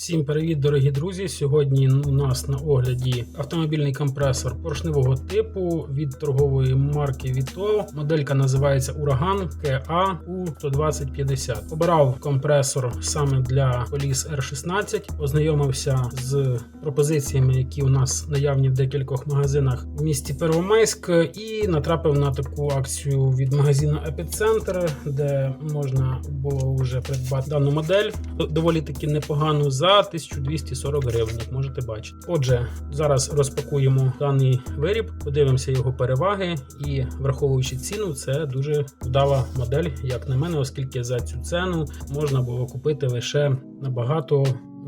Всім привіт, дорогі друзі! Сьогодні у нас на огляді автомобільний компресор поршневого типу від торгової марки Vito. Моделька називається Ураган KA U12050. Обирав компресор саме для коліс R16, ознайомився з пропозиціями, які у нас наявні в декількох магазинах в місті Первомайськ, і натрапив на таку акцію від магазину Епіцентр, де можна було вже придбати дану модель доволі таки непогану за 1240 гривень, як можете бачити. Отже, зараз розпакуємо даний виріб, подивимося його переваги, і враховуючи ціну, це дуже вдала модель, як на мене, оскільки за цю ціну можна було купити лише набагато.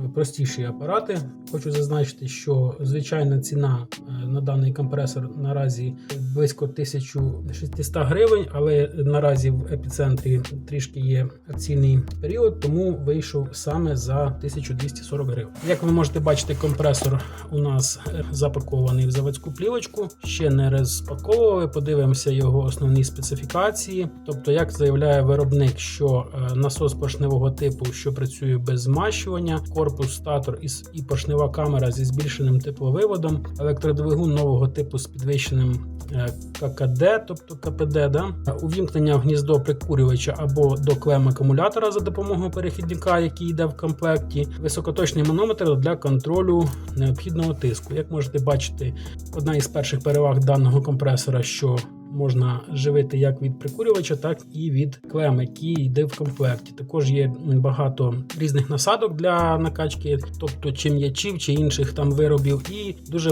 Простіші апарати. Хочу зазначити, що звичайна ціна е, на даний компресор наразі близько 1600 гривень, але наразі в епіцентрі трішки є акційний період, тому вийшов саме за 1240 гривень. Як ви можете бачити, компресор у нас е, запакований в заводську плівочку, ще не розпаковували. Подивимося його основні специфікації. Тобто, як заявляє виробник, що е, насос поршневого типу, що працює без змащування, корпус статор із і поршнева камера зі збільшеним тепловиводом, електродвигун нового типу з підвищеним е, ККД, тобто КПД, да? увімкнення в гніздо прикурювача або до клем акумулятора за допомогою перехідника, який йде в комплекті, високоточний манометр для контролю необхідного тиску. Як можете бачити, одна із перших переваг даного компресора, що можна живити як від прикурювача, так і від клем, які йде в комплекті. Також є багато різних насадок для накачки, тобто чи м'ячів, чи інших там виробів, і дуже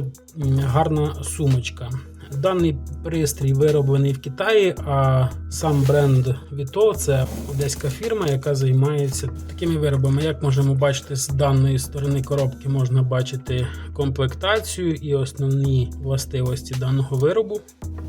гарна сумочка. Даний пристрій вироблений в Китаї, а сам бренд Vito це одеська фірма, яка займається такими виробами. Як можемо бачити, з даної сторони коробки можна бачити комплектацію і основні властивості даного виробу.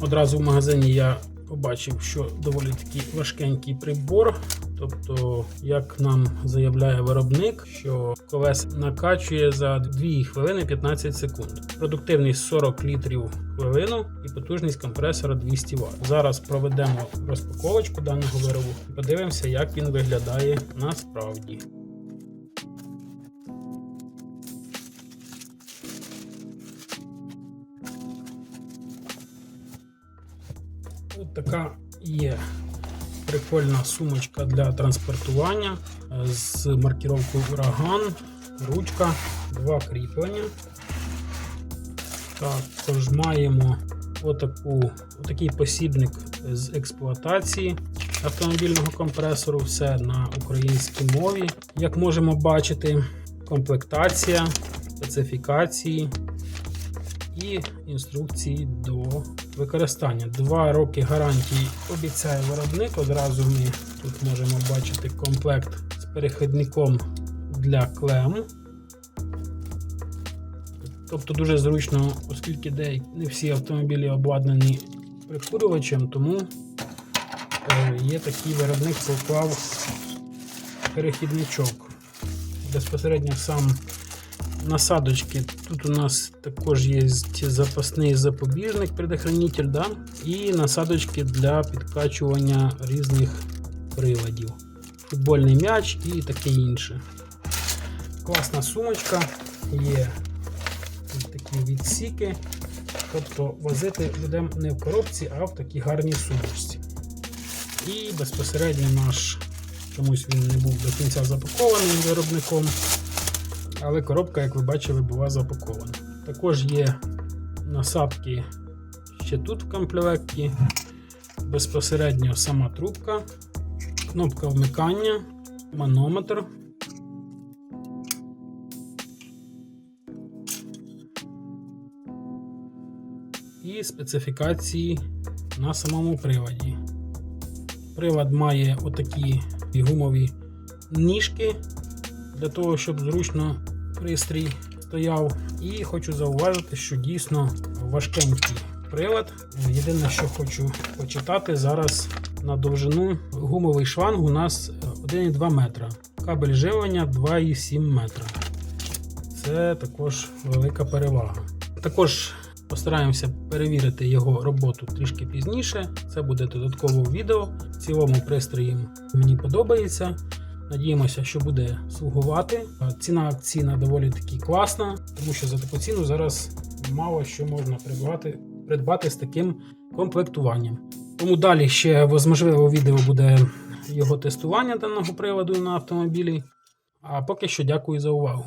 Одразу в магазині я побачив, що доволі такий важкенький прибор. Тобто, як нам заявляє виробник, що колес накачує за 2 хвилини 15 секунд. Продуктивність 40 літрів хвилину і потужність компресора 200 Вт. Зараз проведемо розпаковочку даного виробу і подивимося, як він виглядає насправді. От така є прикольна сумочка для транспортування е, з маркіровкою ураган, ручка, два кріплення. Також маємо отаку, отакий посібник з експлуатації автомобільного компресору. Все на українській мові. Як можемо бачити, комплектація, специфікації і інструкції до використання. Два роки гарантії обіцяє виробник. Одразу ми тут можемо бачити комплект з перехідником для клем. Тобто дуже зручно, оскільки не всі автомобілі обладнані прикурювачем, тому е, є такий виробник поклав перехідничок. Безпосередньо сам насадочки. Тут у нас також є запасний запобіжник, предохранитель, да? і насадочки для підкачування різних приладів. Футбольний м'яч і таке інше. Класна сумочка, є такі відсіки. Тобто возити будемо не в коробці, а в такій гарній сумочці. І безпосередньо наш, чомусь він не був до кінця запакований виробником але коробка, як ви бачили, була запакована. Також є насадки ще тут в комплекті, безпосередньо сама трубка, кнопка вмикання, манометр. І специфікації на самому приводі. Привод має отакі гумові ніжки для того, щоб зручно пристрій стояв. І хочу зауважити, що дійсно важкенький прилад. Єдине, що хочу почитати, зараз на довжину гумовий шланг у нас 1,2 метра. Кабель живлення 2,7 метра. Це також велика перевага. Також постараємося перевірити його роботу трішки пізніше. Це буде додаткове відео. В цілому пристрій мені подобається. Надіємося, що буде слугувати. Ціна акційна доволі таки класна, тому що за таку ціну зараз мало що можна придбати, придбати з таким комплектуванням. Тому далі ще можливо відео буде його тестування даного приладу на автомобілі. А поки що дякую за увагу.